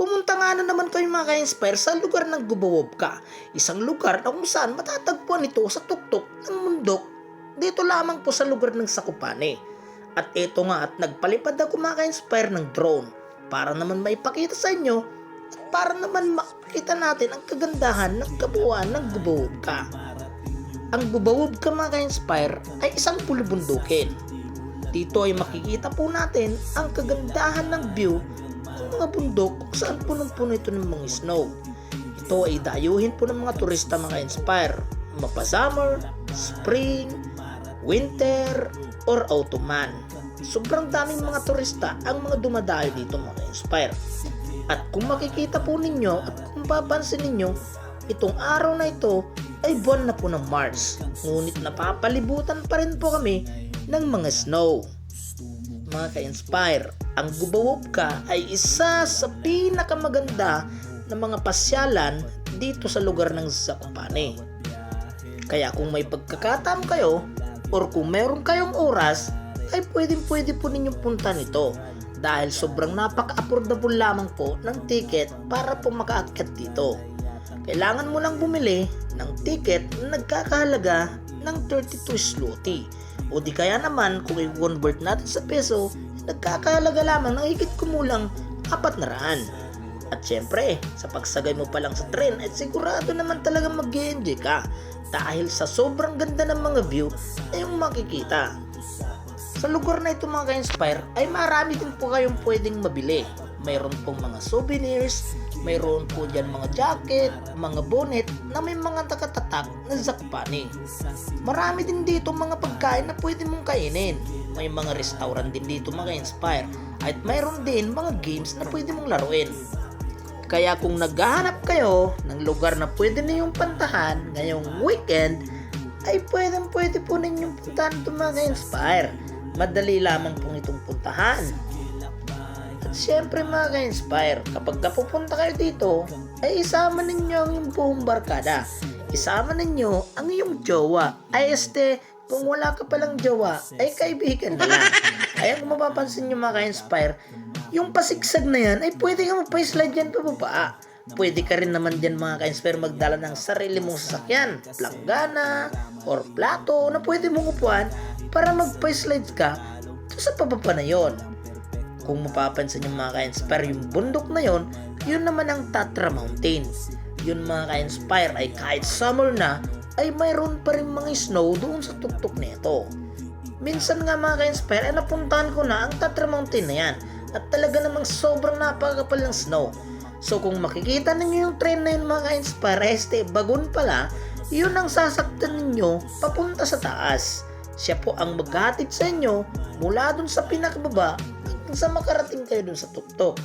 Pumunta nga na naman kayo mga ka-inspire sa lugar ng Gubawobka, isang lugar na kung saan matatagpuan ito sa tuktok ng mundok dito lamang po sa lugar ng Sakupane. At ito nga at nagpalipad ako mga ka-inspire ng drone para naman maipakita sa inyo at para naman makita natin ang kagandahan ng kabuuan ng Gubawobka. Ang Gubawobka mga ka-inspire ay isang pulubundukin. Dito ay makikita po natin ang kagandahan ng view mga bundok kung saan punong-puno ito ng mga snow. Ito ay dayuhin po ng mga turista mga inspire. Mapa summer, spring, winter, or autumn. Sobrang daming mga turista ang mga dumadayo dito mga inspire. At kung makikita po ninyo at kung papansin ninyo, itong araw na ito ay buwan na po ng March. Ngunit napapalibutan pa rin po kami ng mga snow mga ka-inspire, ang Gubawobka ay isa sa pinakamaganda na mga pasyalan dito sa lugar ng Zakopane. Kaya kung may pagkakataon kayo or kung meron kayong oras, ay pwedeng pwede po ninyong punta nito dahil sobrang napaka-affordable lamang po ng ticket para po makaakyat dito. Kailangan mo lang bumili ng ticket na nagkakahalaga ng 32 zloty o di kaya naman kung i-convert natin sa peso, nagkakahalaga lamang ng higit kumulang 400. At syempre, sa pagsagay mo pa lang sa tren, ay sigurado naman talaga mag enjoy ka dahil sa sobrang ganda ng mga view na yung makikita. Sa lugar na ito mga ka-inspire ay marami din po kayong pwedeng mabili. Mayroon pong mga souvenirs, mayroon po dyan mga jacket, mga bonnet na may mga takatatak na zakpani. Marami din dito mga pagkain na pwede mong kainin. May mga restaurant din dito mga inspire. At mayroon din mga games na pwede mong laruin. Kaya kung naghahanap kayo ng lugar na pwede ninyong pantahan ngayong weekend, ay pwedeng pwede po ninyong puntahan ito mga inspire. Madali lamang pong itong puntahan. At syempre mga ka-inspire, kapag kapupunta kayo dito, ay isama ninyo ang iyong buong barkada. Isama ninyo ang iyong jowa. Ay este, kung wala ka palang jowa, ay kaibigan na lang. Kaya kung mapapansin nyo mga ka-inspire, yung pasigsag na yan, ay pwede ka magpa-slide yan pababa. Pwede ka rin naman dyan mga ka-inspire magdala ng sarili mong sasakyan, planggana, or plato na pwede mong upuan para magpa-slide ka sa pababa na yon. Kung mapapansin yung mga ka-inspire yung bundok na yon, yun naman ang Tatra Mountains. Yun mga ka-inspire ay kahit summer na, ay mayroon pa rin mga snow doon sa tuktok nito. Minsan nga mga ka-inspire ay napuntahan ko na ang Tatra Mountain na yan at talaga namang sobrang napakapal ng snow. So kung makikita ninyo yung train na yun mga ka-inspire, este bagon pala, yun ang sasaktan ninyo papunta sa taas. Siya po ang maghatid sa inyo mula dun sa pinakababa sa makarating kayo dun sa tuktok.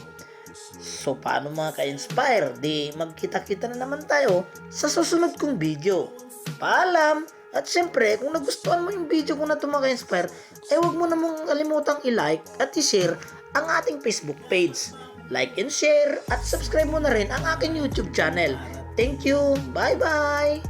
So paano mga ka-inspire? Di magkita-kita na naman tayo sa susunod kong video. Paalam! At syempre, kung nagustuhan mo yung video ko na ito mga ka-inspire, ay huwag mo namang kalimutang i-like at i-share ang ating Facebook page. Like and share at subscribe mo na rin ang aking YouTube channel. Thank you! Bye-bye!